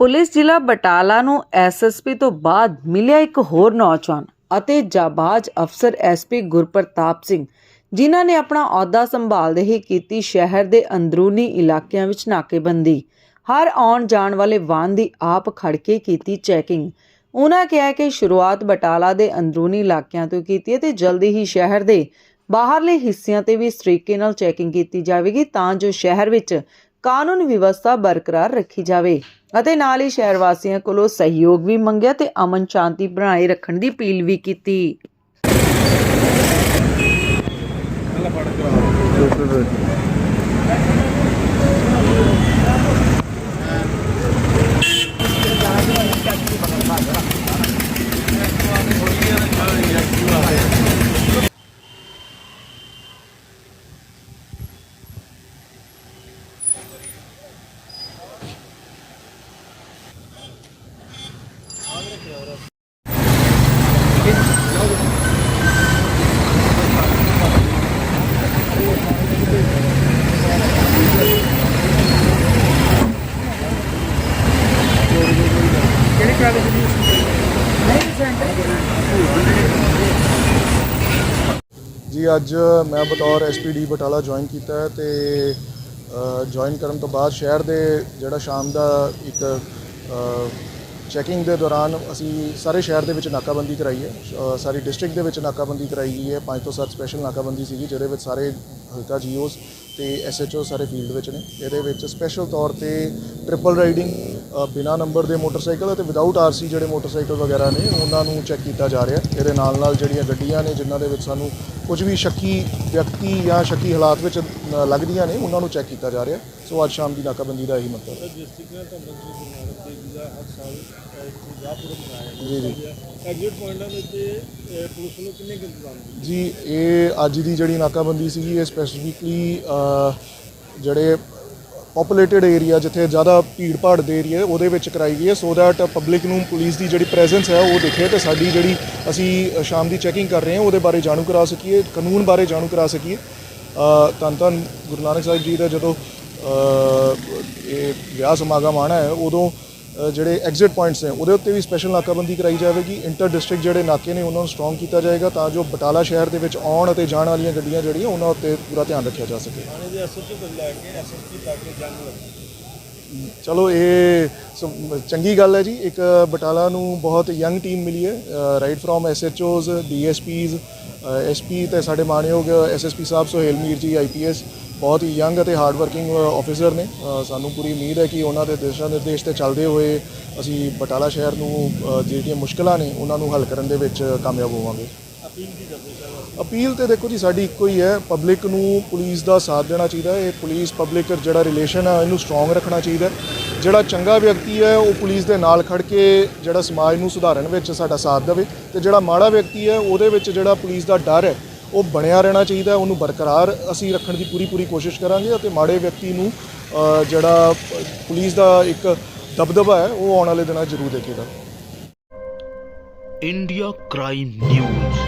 Police ਜ਼ਿਲ੍ਹਾ ਬਟਾਲਾ ਨੂੰ SSP ਤੋਂ ਬਾਅਦ ਮਿਲਿਆ ਇੱਕ ਹੋਰ ਨੌਜਵਾਨ ਅਤੇ ਜਾਬਾਜ਼ ਅਫਸਰ ਐਸਪੀ ਗੁਰਪ੍ਰਤਾਪ ਸਿੰਘ, ਜਿਨ੍ਹਾਂ ਨੇ ਆਪਣਾ ਅਹੁਦਾ ਸੰਭਾਲਦੇ ਹੀ ਕੀਤੀ ਸ਼ਹਿਰ ਦੇ ਅੰਦਰੂਨੀ ਇਲਾਕਿਆਂ ਵਿੱਚ ਨਾਕੇਬੰਦੀ। ਹਰ ਆਉਣ ਜਾਣ ਵਾਲੇ ਵਾਹਨ ਦੀ ਆਪ ਖੜ ਕੇ ਕੀਤੀ ਚੈਕਿੰਗ। ਉਹਨਾਂ ਕਿਹਾ ਕਿ ਸ਼ੁਰੂਆਤ ਬਟਾਲਾ ਦੇ ਅੰਦਰੂਨੀ ਇਲਾਕਿਆਂ ਤੋਂ ਕੀਤੀ ਹੈ ਤੇ ਜਲਦੀ ਹੀ ਸ਼ਹਿਰ ਦੇ ਬਾਹਰਲੇ ਹਿੱਸਿਆਂ ਤੇ ਵੀ ਇਸ ਤਰੀਕੇ ਨਾਲ ਚੈਕਿੰਗ ਕੀਤੀ ਜਾਵੇਗੀ ਤਾਂ ਜੋ ਸ਼ਹਿਰ ਵਿੱਚ ਕਾਨੂੰਨ ਵਿਵਸਥਾ ਬਰਕਰਾਰ ਰੱਖੀ ਜਾਵੇ ਅਤੇ ਨਾਲ ਹੀ ਸ਼ਹਿਰ ਵਾਸੀਆਂ ਕੋਲੋਂ ਸਹਿਯੋਗ ਵੀ ਮੰਗਿਆ ਤੇ ਅਮਨ ਸ਼ਾਂਤੀ ਬਣਾਏ ਰੱਖਣ ਦੀ ਅਪੀਲ ਵੀ ਕੀਤੀ। ਜੀ, ਅੱਜ ਮੈਂ ਬਤੌਰ ਐਸਪੀਡੀ ਬਟਾਲਾ ਜੁਆਇਨ ਕੀਤਾ ਹੈ ਤੇ ਜੁਆਇਨ ਕਰਨ ਤੋਂ ਬਾਅਦ ਸ਼ਹਿਰ ਦੇ ਜਿਹੜਾ ਸ਼ਾਮ ਦਾ ਇੱਕ ਚੈਕਿੰਗ ਦੇ ਦੌਰਾਨ ਅਸੀਂ ਸਾਰੇ ਸ਼ਹਿਰ ਦੇ ਵਿੱਚ ਨਾਕਾਬੰਦੀ ਕਰਾਈ ਹੈ। ਅ, ਸਾਰੀ ਡਿਸਟ੍ਰਿਕਟ ਦੇ ਵਿੱਚ ਨਾਕਾਬੰਦੀ ਕਰਾਈ ਗਈ ਹੈ। ਪੰਜ ਤੋਂ ਸੱਤ ਸਪੈਸ਼ਲ ਨਾਕਾਬੰਦੀ ਸੀਗੀ ਜਿਹਦੇ ਵਿੱਚ ਸਾਰੇ ਹਲਕਾ ਜੀਓਸ ਤੇ ਐਸਐਚਓ ਸਾਰੇ ਫੀਲਡ ਵਿੱਚ ਨੇ। ਇਹਦੇ ਵਿੱਚ ਸਪੈਸ਼ਲ ਤੌਰ ਤੇ ਟ੍ਰਿਪਲ ਰਾਈਡਿੰਗ ਬਿਨਾ ਨੰਬਰ ਦੇ ਮੋਟਰਸਾਈਕਲ ਅਤੇ ਵਿਦਆਊਟ ਆਰਸੀ ਜਿਹੜੇ ਮੋਟਰਸਾਈਕਲ ਵਗੈਰਾ ਨੇ ਉਹਨਾਂ ਨੂੰ ਚੈੱਕ ਕੀਤਾ ਜਾ ਰਿਹਾ। ਇਹਦੇ ਨਾਲ ਨਾਲ ਜਿਹੜੀਆਂ ਗੱਡੀਆਂ ਨੇ ਜਿਨ੍ਹਾਂ ਦੇ ਵਿੱਚ ਸਾਨੂੰ ਕੁਝ ਵੀ ਸ਼ੱਕੀ ਵਿਅਕਤੀ ਜਾਂ ਸ਼ੱਕੀ ਹਾਲਾਤ ਵਿੱਚ ਲੱਗਦੀਆਂ ਨੇ ਉਹਨਾਂ ਨੂੰ ਚੈੱਕ ਕੀਤਾ ਜਾ ਰਿਹਾ। ਸੋ ਅੱਜ ਸ਼ਾਮ ਦੀ ਨਾਕਾਬੰਦੀ ਦਾ ਇਹੀ ਮਤਲਬ ਹੈ। ਜੀ ਜੀ ਐਗਜ਼ਿਟ ਪੁਆਇੰਟਾਂ ਦੇ ਉੱਤੇ ਪੁਲਿਸ ਨੂੰ ਕਿੰਨੇ ਇੰਤਜ਼ਾਮ ਜੀ ਇਹ ਅੱਜ ਦੀ ਜਿਹੜੀ ਨਾਕਾਬੰਦੀ ਸੀਗੀ ਇਹ ਸਪੈਸੀਫਿਕਲੀ ਜਿਹੜੇ ਪੋਪੂਲੇਟਡ ਏਰੀਆ ਜਿੱਥੇ ਜ਼ਿਆਦਾ ਭੀੜ ਭਾੜ ਦੇ ਏਰੀਆ ਉਹਦੇ ਵਿੱਚ ਕਰਾਈ ਗਈ ਹੈ ਸੋ ਦੈਟ ਪਬਲਿਕ ਨੂੰ ਪੁਲਿਸ ਦੀ ਜਿਹੜੀ ਪ੍ਰੈਜ਼ੈਂਸ ਹੈ ਉਹ ਦਿਖੇ ਤੇ ਸਾਡੀ ਜਿਹੜੀ ਅਸੀਂ ਸ਼ਾਮ ਦੀ ਚੈਕਿੰਗ ਕਰ ਰਹੇ ਹਾਂ ਉਹਦੇ ਬਾਰੇ ਜਾਣੂ ਕਰਾ ਸਕੀਏ ਕਾਨੂੰਨ ਬਾਰੇ ਜਾਣੂ ਕਰਾ ਸਕੀਏ। ਅ, ਧੰਨ ਧੰਨ ਗੁਰੂ ਨਾਨਕ ਸਾਹਿਬ ਜੀ ਦਾ ਜਦੋਂ ਇਹ ਵਿਆਹ ਸਮਾਗਮ ਆਣਾ ਹੈ ਉਦੋਂ ਜਿਹੜੇ ਐਗਜ਼ਿਟ ਪੁਆਇੰਟਸ ਨੇ, ਉਹਦੇ ਉੱਤੇ ਵੀ ਸਪੈਸ਼ਲ ਨਾਕਾਬੰਦੀ ਕਰਾਈ ਜਾਵੇਗੀ। ਇੰਟਰ ਡਿਸਟ੍ਰਿਕਟ ਜਿਹੜੇ ਨਾਕੇ ਨੇ, ਉਹਨਾਂ ਨੂੰ ਸਟਰੋਂਗ ਕੀਤਾ ਜਾਏਗਾ ਤਾਂ ਜੋ ਬਟਾਲਾ ਸ਼ਹਿਰ ਦੇ ਵਿੱਚ ਆਉਣ ਅਤੇ ਜਾਣ ਵਾਲੀਆਂ ਗੱਡੀਆਂ ਜਿਹੜੀਆਂ, ਉਹਨਾਂ ਉੱਤੇ ਪੂਰਾ ਧਿਆਨ ਰੱਖਿਆ ਜਾ ਸਕੇ। ਥਾਣੇ ਦੇ ਐਸਐਚਓ ਤੋਂ ਲੈ ਕੇ ਐਸਐਸਪੀ ਤੱਕ ਜੰਗ ਲੱਗੀ ਚਲੋ ਇਹ ਸ- ਚੰਗੀ ਗੱਲ ਹੈ ਜੀ। ਇੱਕ ਬਟਾਲਾ ਨੂੰ ਬਹੁਤ ਯੰਗ ਟੀਮ ਮਿਲੀ ਹੈ right from SHOs DSPs SP ਤੇ ਸਾਡੇ ਮਾਣਯੋਗ ਐਸਐਸਪੀ ਸਾਹਿਬ ਸੁਹੇਲ ਮੀਰ ਜੀ ਆਈਪੀਐਸ ਬਹੁਤ ਹੀ ਯੰਗ ਅਤੇ ਹਾਰਡ ਵਰਕਿੰਗ ਆਫੀਸਰ ਨੇ ਸਾਨੂੰ ਪੂਰੀ ਉਮੀਦ ਹੈ ਕਿ ਉਹਨਾਂ ਦੇ ਦਿਸ਼ਾ ਨਿਰਦੇਸ਼ ਤੇ ਚੱਲਦੇ ਹੋਏ ਅਸੀਂ ਬਟਾਲਾ ਸ਼ਹਿਰ ਨੂੰ ਜਿਹੜੀਆਂ ਮੁਸ਼ਕਲਾਂ ਨੇ, ਉਹਨਾਂ ਨੂੰ ਹੱਲ ਕਰਨ ਦੇ ਵਿੱਚ ਕਾਮਯਾਬ ਹੋਵਾਂਗੇ। ਅਪੀਲ ਤੇ ਦੇਖੋ ਜੀ ਸਾਡੀ ਇੱਕੋ ਹੀ ਹੈ। ਪਬਲਿਕ ਨੂੰ ਪੁਲਿਸ ਦਾ ਸਾਥ ਦੇਣਾ ਚਾਹੀਦਾ ਹੈ। ਇਹ ਪੁਲਿਸ ਪਬਲਿਕ ਜਿਹੜਾ ਰਿਲੇਸ਼ਨ ਹੈ ਇਹਨੂੰ ਸਟਰੋਂਗ ਰੱਖਣਾ ਚਾਹੀਦਾ ਜਿਹੜਾ ਚੰਗਾ ਵਿਅਕਤੀ ਹੈ ਉਹ ਪੁਲਿਸ ਦੇ ਨਾਲ ਖੜ ਕੇ ਜਿਹੜਾ ਸਮਾਜ ਨੂੰ ਸੁਧਾਰਨ ਵਿੱਚ ਸਾਡਾ ਸਾਥ ਦੇਵੇ ਤੇ ਜਿਹੜਾ ਮਾੜਾ ਵਿਅਕਤੀ ਹੈ ਉਹਦੇ ਵਿੱਚ ਜਿਹੜਾ ਪੁਲਿਸ ਦਾ ਡਰ ਹੈ ਉਹ ਬਣਿਆ ਰਹਿਣਾ ਚਾਹੀਦਾ ਉਹਨੂੰ ਬਰਕਰਾਰ ਅਸੀਂ ਰੱਖਣ ਦੀ ਪੂਰੀ ਪੂਰੀ ਕੋਸ਼ਿਸ਼ ਕਰਾਂਗੇ ਅਤੇ ਮਾੜੇ ਵਿਅਕਤੀ ਨੂੰ ਜਿਹੜਾ ਪੁਲਿਸ ਦਾ ਇੱਕ ਦਬਦਬਾ ਹੈ ਉਹ ਆਉਣ ਵਾਲੇ ਦਿਨਾਂ ਜ਼ਰੂਰ ਦੇਖੇਗਾ। India crime news.